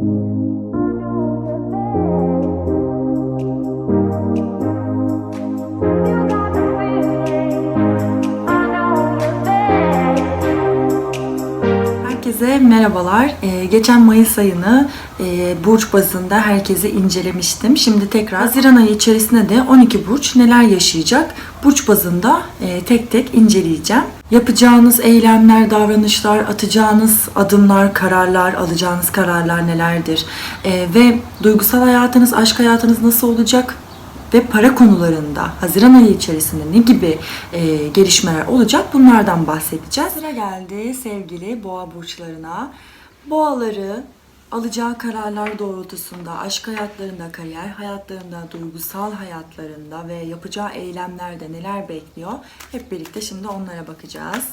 Herkese merhabalar. Ee, geçen Mayıs ayını e, burç bazında herkese incelemiştim. Şimdi tekrar Haziran ayı içerisinde de 12 burç neler yaşayacak burç bazında e, tek tek inceleyeceğim. Yapacağınız eylemler, davranışlar, atacağınız adımlar, kararlar, alacağınız kararlar nelerdir? E, ve duygusal hayatınız, aşk hayatınız nasıl olacak? ve para konularında Haziran ayı içerisinde ne gibi e, gelişmeler olacak bunlardan bahsedeceğiz. Sıra geldi sevgili boğa burçlarına. Boğaları alacağı kararlar doğrultusunda aşk hayatlarında, kariyer hayatlarında, duygusal hayatlarında ve yapacağı eylemlerde neler bekliyor? Hep birlikte şimdi onlara bakacağız.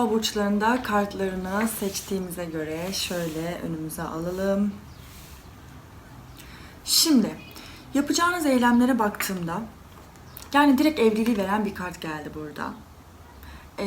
Boğa burçlarında kartlarını seçtiğimize göre şöyle önümüze alalım. Şimdi yapacağınız eylemlere baktığımda yani direkt evliliği veren bir kart geldi burada. Ee,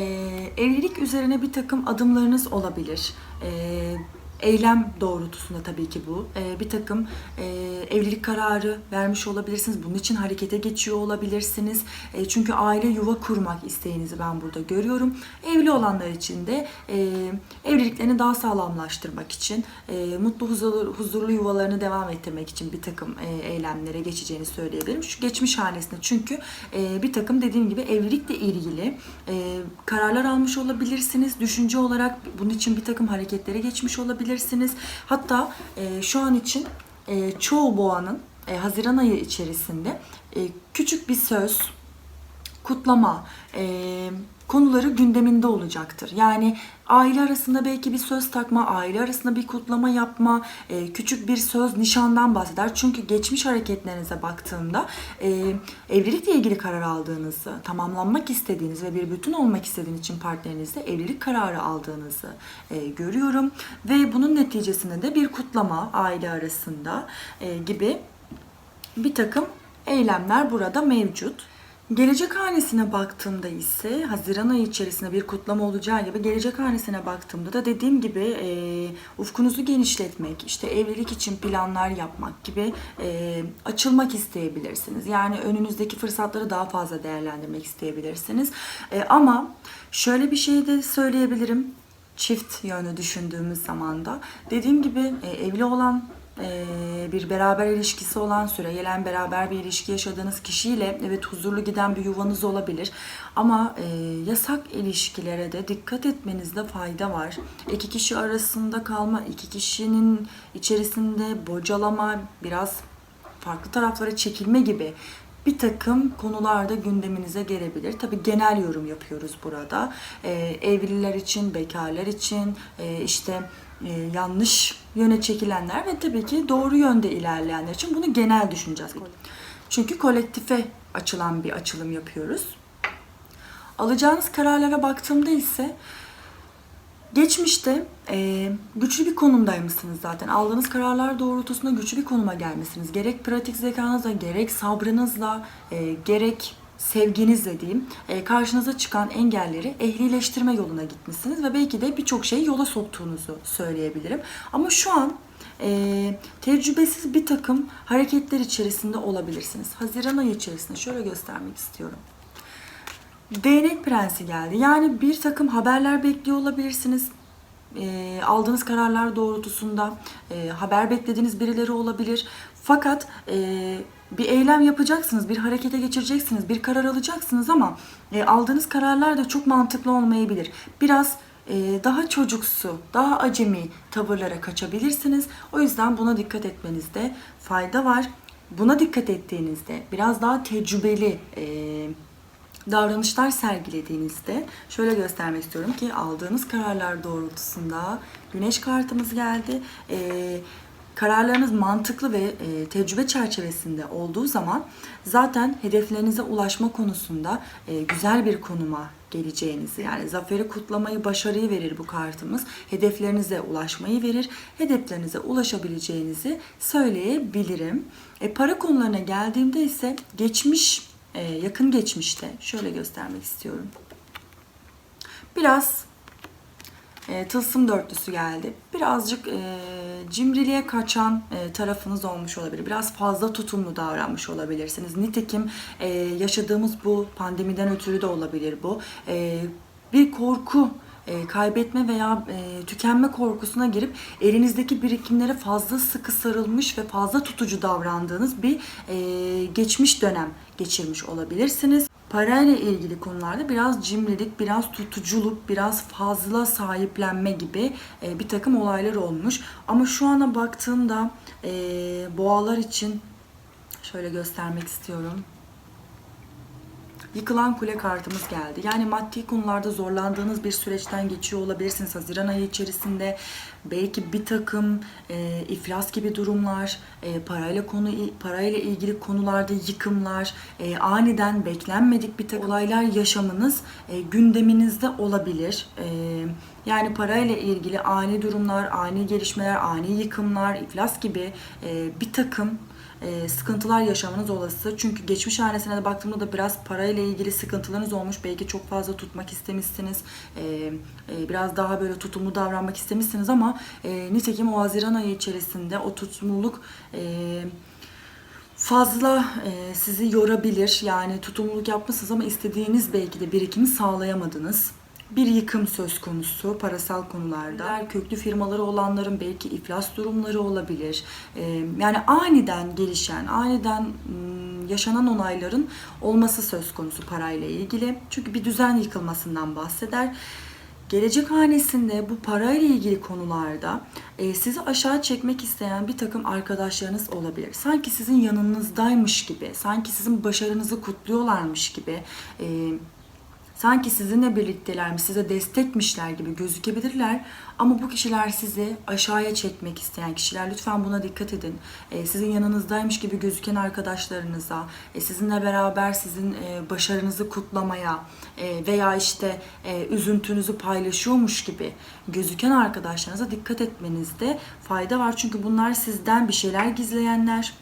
evlilik üzerine bir takım adımlarınız olabilir. Ee, eylem doğrultusunda tabii ki bu. Ee, bir takım e, evlilik kararı vermiş olabilirsiniz. Bunun için harekete geçiyor olabilirsiniz. E, çünkü aile yuva kurmak isteğinizi ben burada görüyorum. Evli olanlar için de e, evliliklerini daha sağlamlaştırmak için, e, mutlu huzurlu, huzurlu yuvalarını devam ettirmek için bir takım e, eylemlere geçeceğini söyleyebilirim. Şu geçmiş hanesinde çünkü e, bir takım dediğim gibi evlilikle ilgili e, kararlar almış olabilirsiniz. Düşünce olarak bunun için bir takım hareketlere geçmiş olabilirsiniz. Hatta e, şu an için e, çoğu boğanın e, Haziran ayı içerisinde e, küçük bir söz, kutlama e, konuları gündeminde olacaktır. Yani aile arasında belki bir söz takma, aile arasında bir kutlama yapma, e, küçük bir söz nişandan bahseder. Çünkü geçmiş hareketlerinize baktığımda e, evlilikle ilgili karar aldığınızı, tamamlanmak istediğiniz ve bir bütün olmak istediğiniz için partnerinizle evlilik kararı aldığınızı e, görüyorum. Ve bunun neticesinde de bir kutlama aile arasında e, gibi bir takım eylemler burada mevcut. Gelecek hanesine baktığımda ise Haziran ayı içerisinde bir kutlama olacağı gibi gelecek hanesine baktığımda da dediğim gibi e, ufkunuzu genişletmek, işte evlilik için planlar yapmak gibi e, açılmak isteyebilirsiniz. Yani önünüzdeki fırsatları daha fazla değerlendirmek isteyebilirsiniz. E, ama şöyle bir şey de söyleyebilirim çift yönü düşündüğümüz zaman da dediğim gibi e, evli olan bir beraber ilişkisi olan süre gelen beraber bir ilişki yaşadığınız kişiyle evet huzurlu giden bir yuvanız olabilir ama e, yasak ilişkilere de dikkat etmenizde fayda var. İki kişi arasında kalma, iki kişinin içerisinde bocalama, biraz farklı taraflara çekilme gibi bir takım konularda gündeminize gelebilir. Tabi genel yorum yapıyoruz burada. Ee, evliler için, bekarlar için, e, işte yanlış yöne çekilenler ve tabii ki doğru yönde ilerleyenler için bunu genel düşüneceğiz. Çünkü kolektife açılan bir açılım yapıyoruz. Alacağınız kararlara baktığımda ise Geçmişte e, güçlü bir konumdaymışsınız zaten. Aldığınız kararlar doğrultusunda güçlü bir konuma gelmişsiniz. Gerek pratik zekanızla, gerek sabrınızla, e, gerek sevginizle diyeyim e, karşınıza çıkan engelleri ehlileştirme yoluna gitmişsiniz ve belki de birçok şeyi yola soktuğunuzu söyleyebilirim. Ama şu an e, tecrübesiz bir takım hareketler içerisinde olabilirsiniz. Haziran ayı içerisinde şöyle göstermek istiyorum. Değnek prensi geldi. Yani bir takım haberler bekliyor olabilirsiniz. E, aldığınız kararlar doğrultusunda e, haber beklediğiniz birileri olabilir. Fakat e, bir eylem yapacaksınız, bir harekete geçireceksiniz, bir karar alacaksınız ama e, aldığınız kararlar da çok mantıklı olmayabilir. Biraz e, daha çocuksu, daha acemi tavırlara kaçabilirsiniz. O yüzden buna dikkat etmenizde fayda var. Buna dikkat ettiğinizde biraz daha tecrübeli e, davranışlar sergilediğinizde şöyle göstermek istiyorum ki aldığınız kararlar doğrultusunda güneş kartımız geldi. Ee, kararlarınız mantıklı ve e, tecrübe çerçevesinde olduğu zaman zaten hedeflerinize ulaşma konusunda e, güzel bir konuma geleceğinizi yani zaferi kutlamayı başarıyı verir bu kartımız. Hedeflerinize ulaşmayı verir. Hedeflerinize ulaşabileceğinizi söyleyebilirim. E, para konularına geldiğimde ise geçmiş e, yakın geçmişte şöyle göstermek istiyorum. Biraz e, tılsım dörtlüsü geldi. Birazcık e, cimriliğe kaçan e, tarafınız olmuş olabilir. Biraz fazla tutumlu davranmış olabilirsiniz. Nitekim e, yaşadığımız bu pandemiden ötürü de olabilir bu. E, bir korku e, kaybetme veya e, tükenme korkusuna girip elinizdeki birikimlere fazla sıkı sarılmış ve fazla tutucu davrandığınız bir e, geçmiş dönem geçirmiş olabilirsiniz. Parayla ilgili konularda biraz cimrilik, biraz tutuculuk, biraz fazla sahiplenme gibi e, bir takım olaylar olmuş. Ama şu ana baktığımda e, boğalar için şöyle göstermek istiyorum. Yıkılan kule kartımız geldi. Yani maddi konularda zorlandığınız bir süreçten geçiyor olabilirsiniz Haziran ayı içerisinde. Belki bir takım e, iflas gibi durumlar, e, parayla konu parayla ilgili konularda yıkımlar, e, aniden beklenmedik bir takım olaylar yaşamınız e, gündeminizde olabilir. E, yani parayla ilgili ani durumlar, ani gelişmeler, ani yıkımlar, iflas gibi e, bir takım e, sıkıntılar yaşamanız olası. Çünkü geçmiş hanesine de baktığımda da biraz parayla ilgili sıkıntılarınız olmuş. Belki çok fazla tutmak istemişsiniz. E, e, biraz daha böyle tutumlu davranmak istemişsiniz ama e, nitekim o Haziran ayı içerisinde o tutumluluk fazla sizi yorabilir. Yani tutumluluk yapmışsınız ama istediğiniz belki de birikimi sağlayamadınız bir yıkım söz konusu parasal konularda. Diğer köklü firmaları olanların belki iflas durumları olabilir. Yani aniden gelişen, aniden yaşanan olayların olması söz konusu parayla ilgili. Çünkü bir düzen yıkılmasından bahseder. Gelecek hanesinde bu parayla ilgili konularda e, sizi aşağı çekmek isteyen bir takım arkadaşlarınız olabilir. Sanki sizin yanınızdaymış gibi, sanki sizin başarınızı kutluyorlarmış gibi, e, sanki sizinle birliktelermiş, size destekmişler gibi gözükebilirler. Ama bu kişiler sizi aşağıya çekmek isteyen kişiler. Lütfen buna dikkat edin. Ee, sizin yanınızdaymış gibi gözüken arkadaşlarınıza, e, sizinle beraber sizin e, başarınızı kutlamaya e, veya işte e, üzüntünüzü paylaşıyormuş gibi gözüken arkadaşlarınıza dikkat etmenizde fayda var. Çünkü bunlar sizden bir şeyler gizleyenler,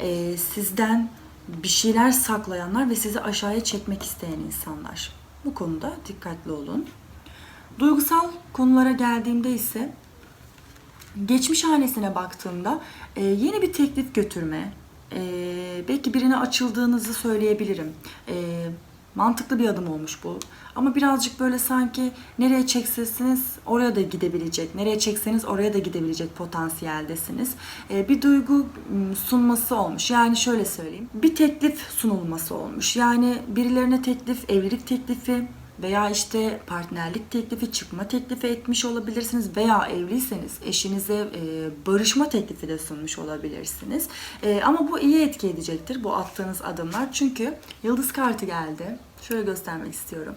e, sizden bir şeyler saklayanlar ve sizi aşağıya çekmek isteyen insanlar. Bu konuda dikkatli olun. Duygusal konulara geldiğimde ise geçmiş hanesine baktığımda e, yeni bir teklif götürme, e, belki birine açıldığınızı söyleyebilirim. E, mantıklı bir adım olmuş bu. Ama birazcık böyle sanki nereye çekseniz oraya da gidebilecek, nereye çekseniz oraya da gidebilecek potansiyeldesiniz. Ee, bir duygu sunması olmuş. Yani şöyle söyleyeyim. Bir teklif sunulması olmuş. Yani birilerine teklif, evlilik teklifi, veya işte partnerlik teklifi, çıkma teklifi etmiş olabilirsiniz veya evliyseniz eşinize e, barışma teklifi de sunmuş olabilirsiniz. E, ama bu iyi etki edecektir bu attığınız adımlar çünkü yıldız kartı geldi. Şöyle göstermek istiyorum.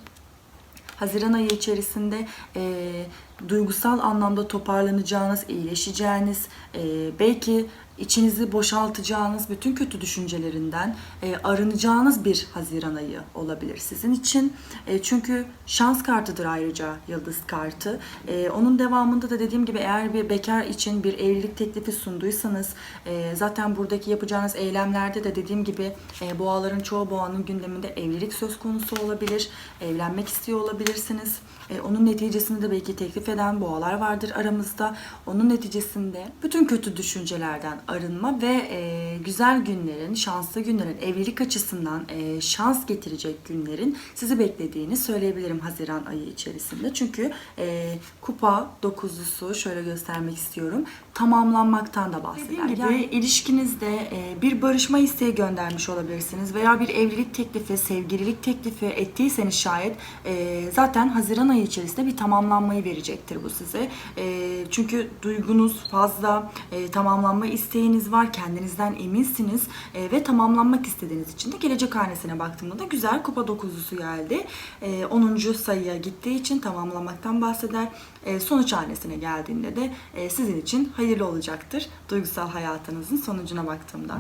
Haziran ayı içerisinde e, duygusal anlamda toparlanacağınız, iyileşeceğiniz, e, belki içinizi boşaltacağınız bütün kötü düşüncelerinden e, arınacağınız bir Haziran ayı olabilir sizin için. E, çünkü şans kartıdır ayrıca yıldız kartı. E, onun devamında da dediğim gibi eğer bir bekar için bir evlilik teklifi sunduysanız e, zaten buradaki yapacağınız eylemlerde de dediğim gibi e, boğaların çoğu boğanın gündeminde evlilik söz konusu olabilir. Evlenmek istiyor olabilirsiniz. E, onun neticesinde de belki teklif eden boğalar vardır aramızda. Onun neticesinde bütün kötü düşüncelerden arınma ve e, güzel günlerin, şanslı günlerin, evlilik açısından e, şans getirecek günlerin sizi beklediğini söyleyebilirim Haziran ayı içerisinde. Çünkü e, kupa dokuzlusu şöyle göstermek istiyorum. Tamamlanmaktan da bahseder. Dediğim gibi yani, ilişkinizde e, bir barışma isteği göndermiş olabilirsiniz veya bir evlilik teklifi, sevgililik teklifi ettiyseniz şayet e, zaten Haziran ayı içerisinde bir tamamlanmayı verecektir bu size. E, çünkü duygunuz fazla, e, tamamlanma isteğiniz var, kendinizden eminsiniz e, ve tamamlanmak istediğiniz için de gelecek hanesine baktığımda da güzel kupa dokuzlusu geldi. E, 10. sayıya gittiği için tamamlamaktan bahseder. E, sonuç hanesine geldiğinde de e, sizin için hayırlı olacaktır duygusal hayatınızın sonucuna baktığımda.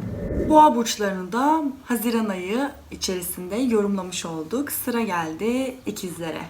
Boğa burçlarını da Haziran ayı içerisinde yorumlamış olduk. Sıra geldi ikizlere.